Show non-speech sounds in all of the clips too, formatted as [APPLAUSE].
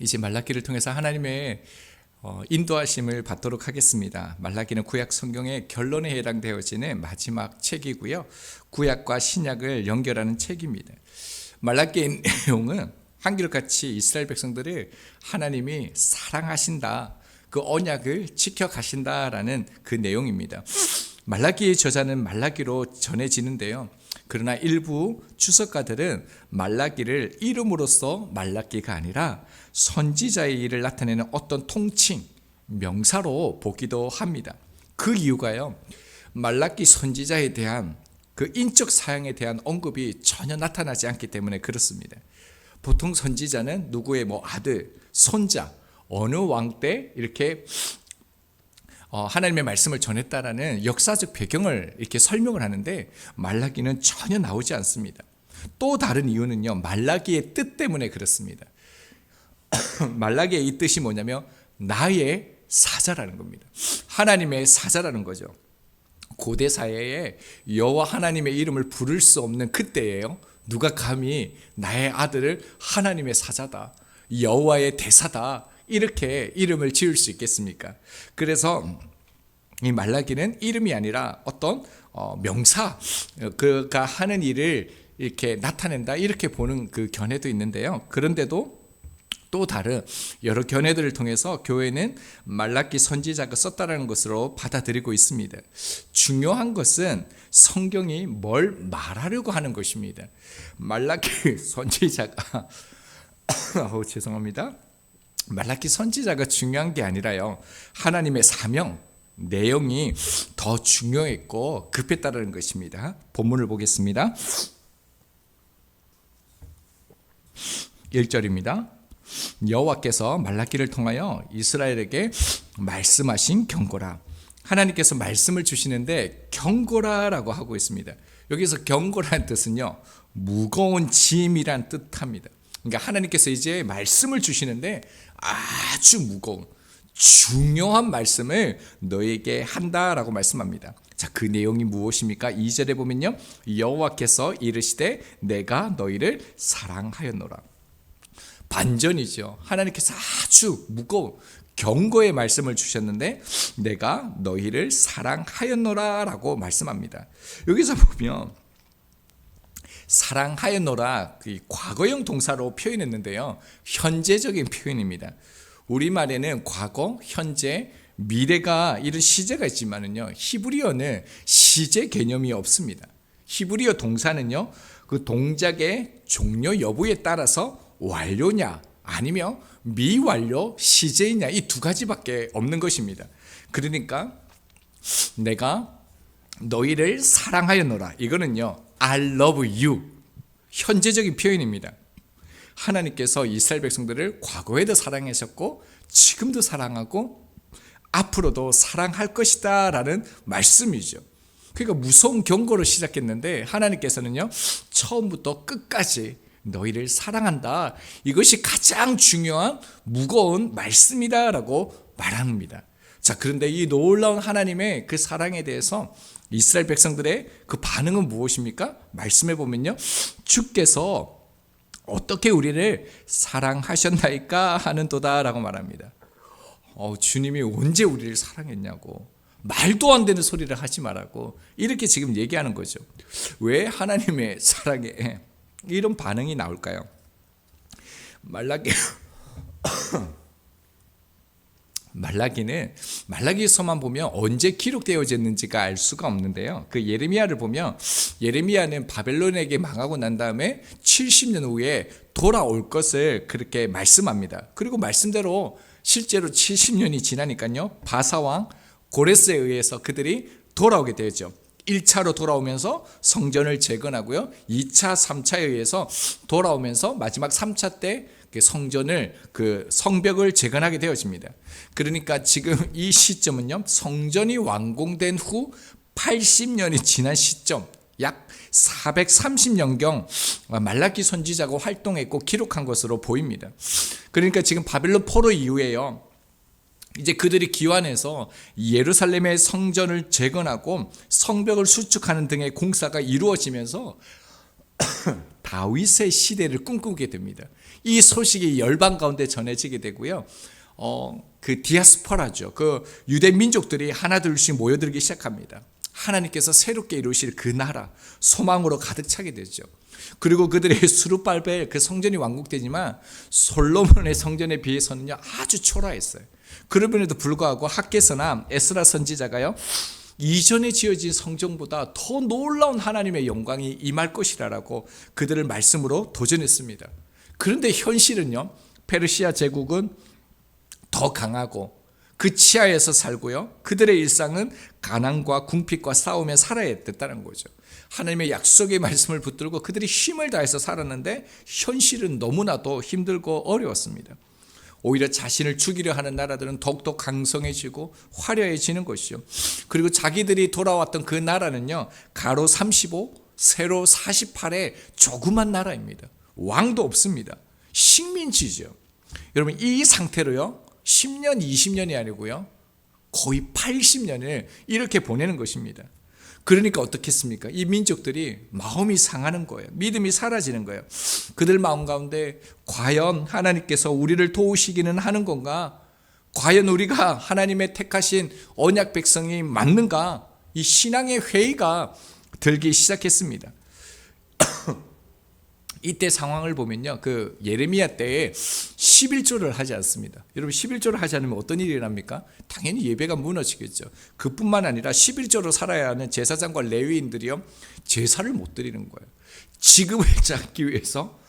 이제 말라기를 통해서 하나님의 어, 인도하심을 받도록 하겠습니다. 말라기는 구약 성경의 결론에 해당되어지는 마지막 책이고요. 구약과 신약을 연결하는 책입니다. 말라기의 내용은 한결같이 이스라엘 백성들을 하나님이 사랑하신다. 그 언약을 지켜가신다라는 그 내용입니다. 말라기의 저자는 말라기로 전해지는데요. 그러나 일부 주석가들은 말라기를 이름으로써 말라기가 아니라 선지자의 일을 나타내는 어떤 통칭, 명사로 보기도 합니다. 그 이유가요. 말라기 선지자에 대한 그 인적 사양에 대한 언급이 전혀 나타나지 않기 때문에 그렇습니다. 보통 선지자는 누구의 뭐 아들, 손자, 어느 왕 때 이렇게 어, 하나님의 말씀을 전했다라는 역사적 배경을 이렇게 설명을 하는데 말라기는 전혀 나오지 않습니다. 또 다른 이유는요. 말라기의 뜻 때문에 그렇습니다. [COUGHS] 말라기의 이 뜻이 뭐냐면 나의 사자라는 겁니다. 하나님의 사자라는 거죠. 고대 사회에 여호와 하나님의 이름을 부를 수 없는 그때예요. 누가 감히 나의 아들을 하나님의 사자다. 여호와의 대사다. 이렇게 이름을 지을 수 있겠습니까? 그래서 이 말라기는 이름이 아니라 어떤 어, 명사 그가 하는 일을 이렇게 나타낸다 이렇게 보는 그 견해도 있는데요. 그런데도 또 다른 여러 견해들을 통해서 교회는 말라기 선지자가 썼다라는 것으로 받아들이고 있습니다. 중요한 것은 성경이 뭘 말하려고 하는 것입니다. 말라기 [LAUGHS] 선지자가 [COUGHS] 어, 죄송합니다. 말라기 선지자가 중요한 게 아니라요. 하나님의 사명, 내용이 더 중요했고 급했다는 것입니다. 본문을 보겠습니다. 1절입니다. 여호와께서 말라기를 통하여 이스라엘에게 말씀하신 경고라. 하나님께서 말씀을 주시는데 경고라라고 하고 있습니다. 여기서 경고라는 뜻은요. 무거운 짐이란 뜻합니다. 그러니까 하나님께서 이제 말씀을 주시는데 아주 무거운 중요한 말씀을 너에게 한다라고 말씀합니다. 자, 그 내용이 무엇입니까? 2절에 보면요. 여호와께서 이르시되 내가 너희를 사랑하였노라. 반전이죠. 하나님께서 아주 무거운 경고의 말씀을 주셨는데 내가 너희를 사랑하였노라라고 말씀합니다. 여기서 보면 사랑하였노라 그 과거형 동사로 표현했는데요. 현재적인 표현입니다. 우리말에는 과거, 현재, 미래가 이런 시제가 있지만은요. 히브리어는 시제 개념이 없습니다. 히브리어 동사는요. 그 동작의 종료 여부에 따라서 완료냐 아니면 미완료 시제이냐 이 두 가지밖에 없는 것입니다. 그러니까 내가 너희를 사랑하였노라. 이거는요. I love you. 현재적인 표현입니다. 하나님께서 이스라엘 백성들을 과거에도 사랑하셨고 지금도 사랑하고 앞으로도 사랑할 것이다라는 말씀이죠. 그러니까 무서운 경고로 시작했는데 하나님께서는요. 처음부터 끝까지 너희를 사랑한다. 이것이 가장 중요한 무거운 말씀이다라고 말합니다. 자, 그런데 이 놀라운 하나님의 그 사랑에 대해서 이스라엘 백성들의 그 반응은 무엇입니까? 말씀해 보면요. 주께서 어떻게 우리를 사랑하셨나이까 하는도다라고 말합니다. 어, 주님이 언제 우리를 사랑했냐고 말도 안 되는 소리를 하지 말라고 이렇게 지금 얘기하는 거죠. 왜 하나님의 사랑에 이런 반응이 나올까요? 말라기 말라기는 말라기서만 보면 언제 기록되어졌는지가 알 수가 없는데요. 그 예레미야를 보면 예레미야는 바벨론에게 망하고 난 다음에 70년 후에 돌아올 것을 그렇게 말씀합니다. 그리고 말씀대로 실제로 70년이 지나니까요. 바사왕 고레스에 의해서 그들이 돌아오게 되죠. 1차로 돌아오면서 성전을 재건하고요. 2차, 3차에 의해서 돌아오면서 마지막 3차 때 성전을 그 성벽을 재건하게 되어집니다. 그러니까 지금 이 시점은요. 성전이 완공된 후 80년이 지난 시점 약 430년경 말라기 선지자가 활동했고 기록한 것으로 보입니다. 그러니까 지금 바벨론 포로 이후에요. 이제 그들이 기환해서 예루살렘의 성전을 재건하고 성벽을 수축하는 등의 공사가 이루어지면서 [COUGHS] 다윗의 시대를 꿈꾸게 됩니다. 이 소식이 열방 가운데 전해지게 되고요. 어, 그 디아스포라죠. 그 유대 민족들이 하나둘씩 모여들기 시작합니다. 하나님께서 새롭게 이루실 그 나라 소망으로 가득 차게 되죠. 그리고 그들의 [LAUGHS] 수르발벨 그 성전이 완공되지만 솔로몬의 성전에 비해서는요 아주 초라했어요. 그럼에도 불구하고 학계서나 에스라 선지자가요 이전에 지어진 성전보다 더 놀라운 하나님의 영광이 임할 것이라라고 그들을 말씀으로 도전했습니다. 그런데 현실은요 페르시아 제국은 더 강하고 그 치하에서 살고요. 그들의 일상은 가난과 궁핍과 싸우며 살아야 됐다는 거죠. 하나님의 약속의 말씀을 붙들고 그들이 힘을 다해서 살았는데 현실은 너무나도 힘들고 어려웠습니다. 오히려 자신을 죽이려 하는 나라들은 더욱더 강성해지고 화려해지는 것이죠. 그리고 자기들이 돌아왔던 그 나라는요, 가로 35, 세로 48의 조그만 나라입니다. 왕도 없습니다. 식민지죠. 여러분, 이 상태로요, 10년, 20년이 아니고요. 거의 80년을 이렇게 보내는 것입니다. 그러니까 어떻겠습니까? 이 민족들이 마음이 상하는 거예요. 믿음이 사라지는 거예요. 그들 마음 가운데 과연 하나님께서 우리를 도우시기는 하는 건가? 과연 우리가 하나님의 택하신 언약 백성이 맞는가? 이 신앙의 회의가 들기 시작했습니다. 이때 상황을 보면요. 그 예레미야 때에 11조를 하지 않습니다. 여러분 11조를 하지 않으면 어떤 일이 일어납니까? 당연히 예배가 무너지겠죠. 그뿐만 아니라 11조로 살아야 하는 제사장과 레위인들이요. 제사를 못 드리는 거예요. 지급을 [LAUGHS] 잡기 위해서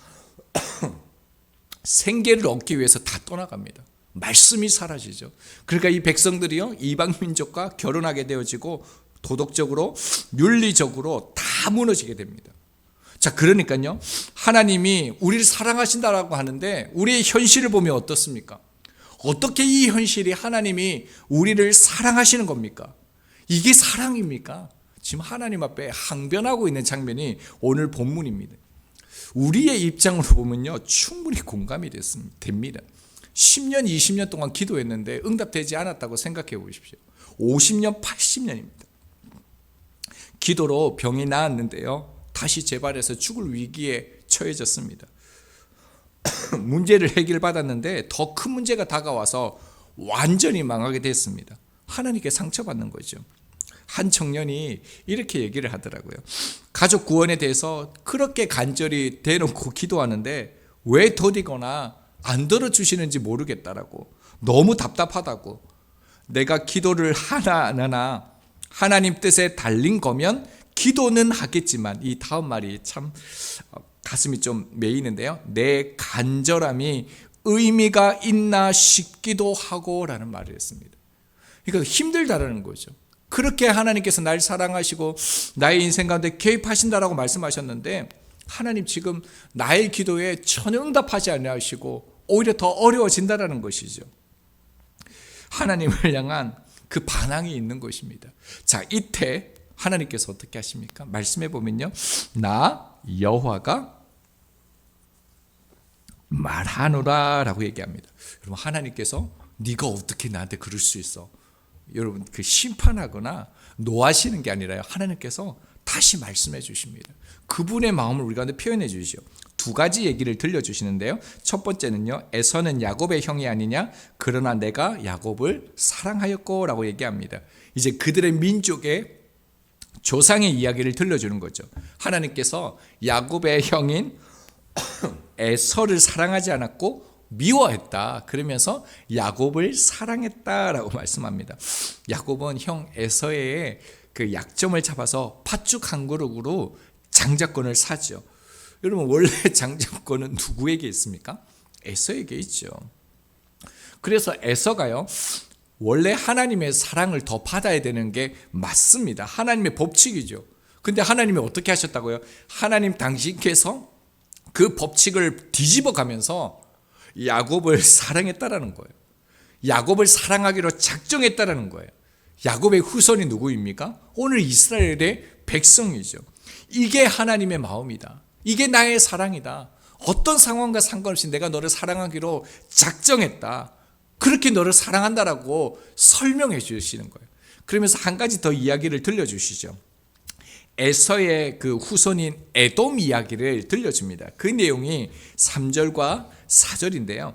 [COUGHS] 생계를 얻기 위해서 다 떠나갑니다. 말씀이 사라지죠. 그러니까 이 백성들이요. 이방 민족과 결혼하게 되어지고 도덕적으로 윤리적으로 다 무너지게 됩니다. 자, 그러니까요. 하나님이 우리를 사랑하신다라고 하는데 우리의 현실을 보면 어떻습니까? 어떻게 이 현실이 하나님이 우리를 사랑하시는 겁니까? 이게 사랑입니까? 지금 하나님 앞에 항변하고 있는 장면이 오늘 본문입니다. 우리의 입장으로 보면요. 충분히 공감이 됐습니다. 됩니다. 10년, 20년 동안 기도했는데 응답되지 않았다고 생각해 보십시오. 50년, 80년입니다. 기도로 병이 나았는데요. 다시 재발해서 죽을 위기에 처해졌습니다. [COUGHS] 문제를 해결받았는데 더 큰 문제가 다가와서 완전히 망하게 됐습니다. 하나님께 상처받는 거죠. 한 청년이 이렇게 얘기를 하더라고요. 가족 구원에 대해서 그렇게 간절히 대놓고 기도하는데 왜 더디거나 안 들어주시는지 모르겠다라고 너무 답답하다고 내가 기도를 하나 안 하나 하나님 뜻에 달린 거면 기도는 하겠지만 이 다음 말이 참 어, 가슴이 좀 메이는데요. 내 간절함이 의미가 있나 싶기도 하고라는 말을 했습니다. 그러니까 힘들다라는 거죠. 그렇게 하나님께서 날 사랑하시고 나의 인생 가운데 개입하신다라고 말씀하셨는데 하나님 지금 나의 기도에 전혀 응답하지 않으시고 오히려 더 어려워진다라는 것이죠. 하나님을 향한 그 반항이 있는 것입니다. 자, 이때 하나님께서 어떻게 하십니까? 말씀해 보면요. 나 여호와가 말하노라라고 얘기합니다. 여러분 하나님께서 네가 어떻게 나한테 그럴 수 있어? 여러분 그 심판하거나 노하시는 게 아니라요. 하나님께서 다시 말씀해 주십니다. 그분의 마음을 우리 가운데 표현해 주시오. 두 가지 얘기를 들려 주시는데요. 첫 번째는요, 에서는 야곱의 형이 아니냐? 그러나 내가 야곱을 사랑하였고라고 얘기합니다. 이제 그들의 민족의 조상의 이야기를 들려주는 거죠. 하나님께서 야곱의 형인 [COUGHS] 에서를 사랑하지 않았고 미워했다. 그러면서 야곱을 사랑했다라고 말씀합니다. 야곱은 형 에서의 그 약점을 잡아서 팥죽 한 그릇으로 장자권을 사죠. 여러분 원래 [LAUGHS] 장자권은 누구에게 있습니까? 에서에게 있죠. 그래서 에서가요. 원래 하나님의 사랑을 더 받아야 되는 게 맞습니다. 하나님의 법칙이죠. 근데 하나님이 어떻게 하셨다고요? 하나님 당신께서 그 법칙을 뒤집어 가면서 야곱을 사랑했다라는 거예요. 야곱을 사랑하기로 작정했다라는 거예요. 야곱의 후손이 누구입니까? 오늘 이스라엘의 백성이죠. 이게 하나님의 마음이다. 이게 나의 사랑이다. 어떤 상황과 상관없이 내가 너를 사랑하기로 작정했다. 그렇게 너를 사랑한다라고 설명해 주시는 거예요. 그러면서 한 가지 더 이야기를 들려주시죠. 에서의 그 후손인 에돔 이야기를 들려줍니다. 그 내용이 3절과 4절인데요.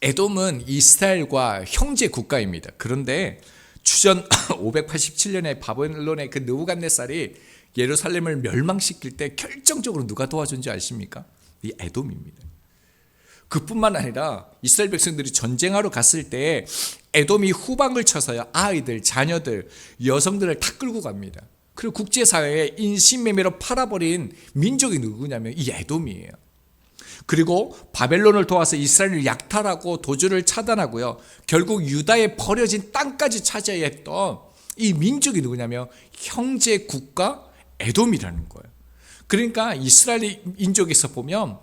에돔은 이스라엘과 형제 국가입니다. 그런데 주전 [COUGHS] 587년에 바벨론의 그 느부갓네살이 예루살렘을 멸망시킬 때 결정적으로 누가 도와준지 아십니까? 이 에돔입니다. 그뿐만 아니라 이스라엘 백성들이 전쟁하러 갔을 때 에돔이 후방을 쳐서요 아이들, 자녀들, 여성들을 다 끌고 갑니다. 그리고 국제사회에 인신매매로 팔아버린 민족이 누구냐면 이 에돔이에요. 그리고 바벨론을 도와서 이스라엘을 약탈하고 도주를 차단하고요. 결국 유다에 버려진 땅까지 차지해야 했던 이 민족이 누구냐면 형제 국가 에돔이라는 거예요. 그러니까 이스라엘 인족에서 보면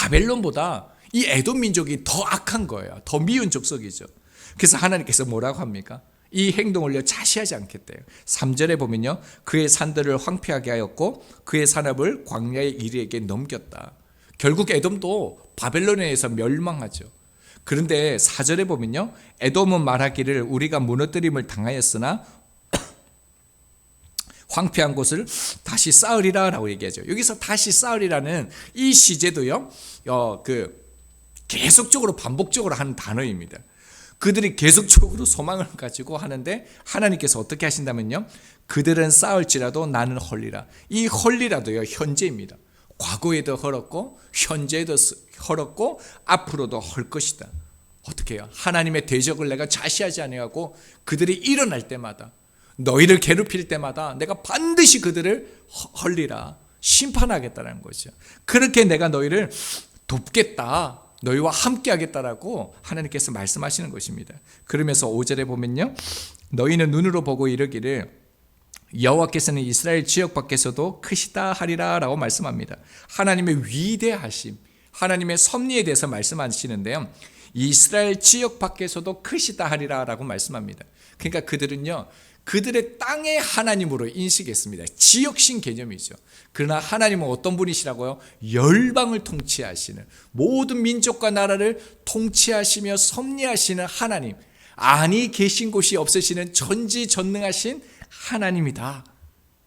바벨론보다 이 에돔 민족이 더 악한 거예요. 더 미운 족속이죠. 그래서 하나님께서 뭐라고 합니까? 이 행동을요 자시하지 않겠대요. 3절에 보면요. 그의 산들을 황폐하게 하였고 그의 산업을 광야의 이리에게 넘겼다. 결국 에돔도 바벨론에 의해서 멸망하죠. 그런데 4절에 보면요. 에돔은 말하기를 우리가 무너뜨림을 당하였으나 황폐한 곳을 다시 쌓으리라라고 얘기하죠. 여기서 다시 쌓으리라는 이 시제도요. 어, 그 계속적으로 반복적으로 하는 단어입니다. 그들이 계속적으로 소망을 가지고 하는데 하나님께서 어떻게 하신다면요. 그들은 쌓을지라도 나는 헐리라. 이 헐리라도요. 현재입니다. 과거에도 헐었고 현재에도 헐었고 앞으로도 헐 것이다. 어떻게 해요? 하나님의 대적을 내가 자시하지 아니하고 그들이 일어날 때마다 너희를 괴롭힐 때마다 내가 반드시 그들을 헐리라 심판하겠다는 거죠. 그렇게 내가 너희를 돕겠다. 너희와 함께 하겠다라고 하나님께서 말씀하시는 것입니다. 그러면서 5절에 보면요. 너희는 눈으로 보고 이르기를 여호와께서는 이스라엘 지역 밖에서도 크시다 하리라라고 말씀합니다. 하나님의 위대하심, 하나님의 섭리에 대해서 말씀하시는데요. 이스라엘 지역 밖에서도 크시다 하리라라고 말씀합니다. 그러니까 그들은요. 그들의 땅의 하나님으로 인식했습니다. 지역신 개념이죠. 그러나 하나님은 어떤 분이시라고요? 열방을 통치하시는 모든 민족과 나라를 통치하시며 섭리하시는 하나님. 아니 계신 곳이 없으시는 전지전능하신 하나님이다.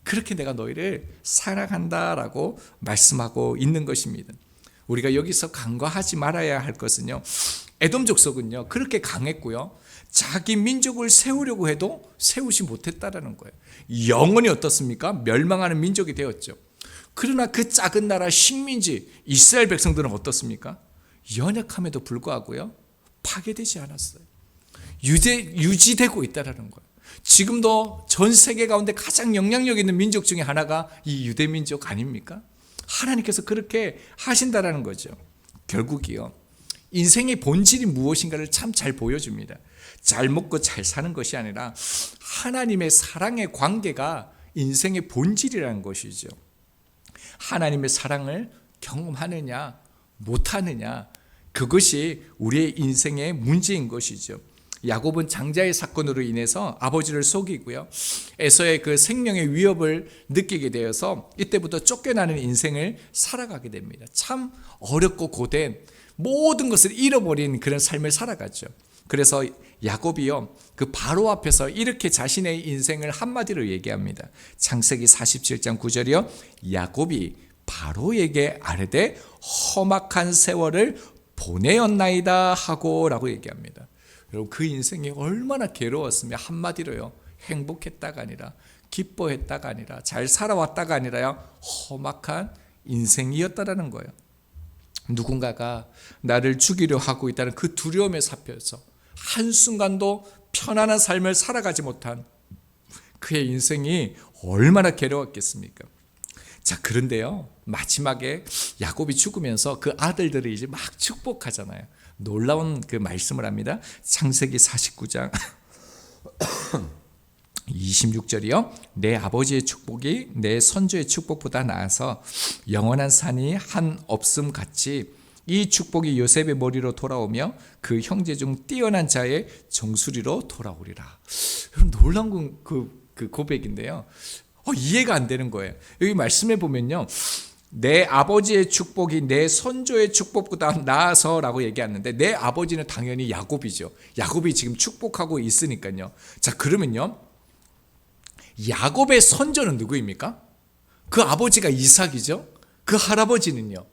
그렇게 내가 너희를 사랑한다라고 말씀하고 있는 것입니다. 우리가 여기서 간과하지 말아야 할 것은요. 에돔 족속은요. 그렇게 강했고요. 자기 민족을 세우려고 해도 세우지 못했다라는 거예요. 영원히 어떻습니까? 멸망하는 민족이 되었죠. 그러나 그 작은 나라 식민지 이스라엘 백성들은 어떻습니까? 연약함에도 불구하고요. 파괴되지 않았어요. 유지, 유지되고 있다라는 거예요. 지금도 전 세계 가운데 가장 영향력 있는 민족 중에 하나가 이 유대 민족 아닙니까? 하나님께서 그렇게 하신다라는 거죠. 결국이요. 인생의 본질이 무엇인가를 참 잘 보여줍니다. 잘 먹고 잘 사는 것이 아니라 하나님의 사랑의 관계가 인생의 본질이라는 것이죠. 하나님의 사랑을 경험하느냐, 못하느냐, 그것이 우리의 인생의 문제인 것이죠. 야곱은 장자의 사건으로 인해서 아버지를 속이고요. 에서의 그 생명의 위협을 느끼게 되어서 이때부터 쫓겨나는 인생을 살아가게 됩니다. 참 어렵고 고된 모든 것을 잃어버린 그런 삶을 살아갔죠. 그래서 야곱이요. 그 바로 앞에서 이렇게 자신의 인생을 한마디로 얘기합니다. 창세기 47장 9절이요. 야곱이 바로에게 아뢰되 험악한 세월을 보내었나이다 하고라고 얘기합니다. 여러분 그 인생이 얼마나 괴로웠으면 한마디로요. 행복했다가 아니라 기뻐했다가 아니라 잘 살아왔다가 아니라요. 험악한 인생이었다라는 거예요. 누군가가 나를 죽이려 하고 있다는 그 두려움에 잡혀서 한순간도 편안한 삶을 살아가지 못한 그의 인생이 얼마나 괴로웠겠습니까? 자, 그런데요. 마지막에 야곱이 죽으면서 그 아들들이 이제 막 축복하잖아요. 놀라운 그 말씀을 합니다. 창세기 49장 26절이요. 내 아버지의 축복이 내 선조의 축복보다 나아서 영원한 산이 한 없음 같이 이 축복이 요셉의 머리로 돌아오며 그 형제 중 뛰어난 자의 정수리로 돌아오리라. 여러분 놀라운 그, 그 고백인데요. 어, 이해가 안 되는 거예요. 여기 말씀해 보면요. 내 아버지의 축복이 내 선조의 축복보다 나아서라고 얘기하는데 내 아버지는 당연히 야곱이죠. 야곱이 지금 축복하고 있으니까요. 자, 그러면요. 야곱의 선조는 누구입니까? 그 아버지가 이삭이죠. 그 할아버지는요.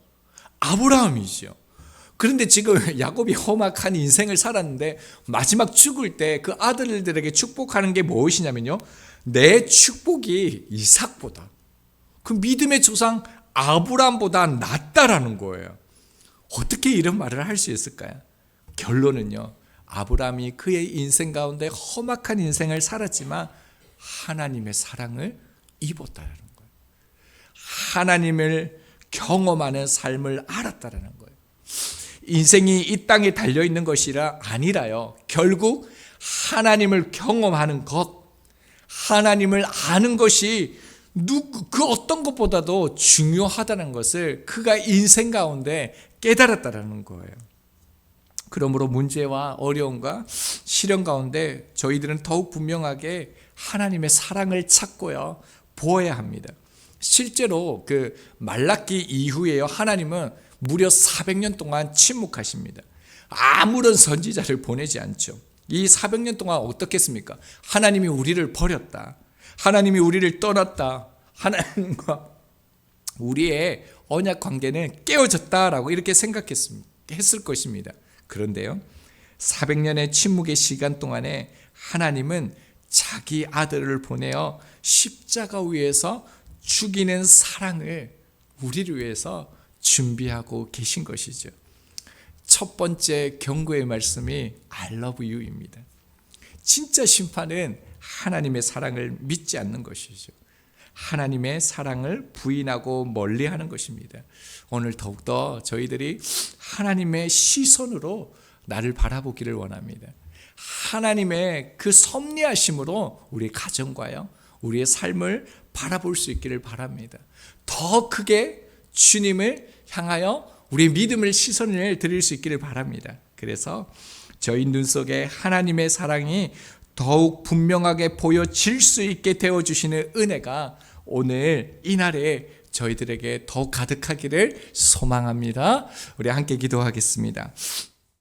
아브라함이죠. 그런데 지금 [LAUGHS] 야곱이 험악한 인생을 살았는데 마지막 죽을 때 그 아들들에게 축복하는 게 무엇이냐면요. 내 축복이 이삭보다 그 믿음의 조상 아브라함보다 낫다라는 거예요. 어떻게 이런 말을 할 수 있을까요? 결론은요. 아브라함이 그의 인생 가운데 험악한 인생을 살았지만 하나님의 사랑을 입었다라는 거예요. 하나님을 경험하는 삶을 알았다라는 거예요. 인생이 이 땅에 달려 있는 것이라 아니라요. 결국 하나님을 경험하는 것, 하나님을 아는 것이 그 어떤 것보다도 중요하다는 것을 그가 인생 가운데 깨달았다라는 거예요. 그러므로 문제와 어려움과 시련 가운데 저희들은 더욱 분명하게 하나님의 사랑을 찾고요. 보아야 합니다. 실제로 그 말라기 이후에요. 하나님은 무려 400년 동안 침묵하십니다. 아무런 선지자를 보내지 않죠. 이 400년 동안 어떻겠습니까? 하나님이 우리를 버렸다. 하나님이 우리를 떠났다. 하나님과 우리의 언약 관계는 깨어졌다라고 이렇게 생각했습니다. 했을 것입니다. 그런데요. 400년의 침묵의 시간 동안에 하나님은 자기 아들을 보내어 십자가 위에서 죽이는 사랑을 우리를 위해서 준비하고 계신 것이죠. 첫 번째 경고의 말씀이 I love you입니다. 진짜 심판은 하나님의 사랑을 믿지 않는 것이죠. 하나님의 사랑을 부인하고 멀리 하는 것입니다. 오늘 더욱더 저희들이 하나님의 시선으로 나를 바라보기를 원합니다. 하나님의 그 섭리하심으로 우리 가정과요, 우리의 삶을 바라볼 수 있기를 바랍니다. 더 크게 주님을 향하여 우리의 믿음을 시선을 드릴 수 있기를 바랍니다. 그래서 저희 눈 속에 하나님의 사랑이 더욱 분명하게 보여질 수 있게 되어 주시는 은혜가 오늘 이날에 저희들에게 더 가득하기를 소망합니다. 우리 함께 기도하겠습니다.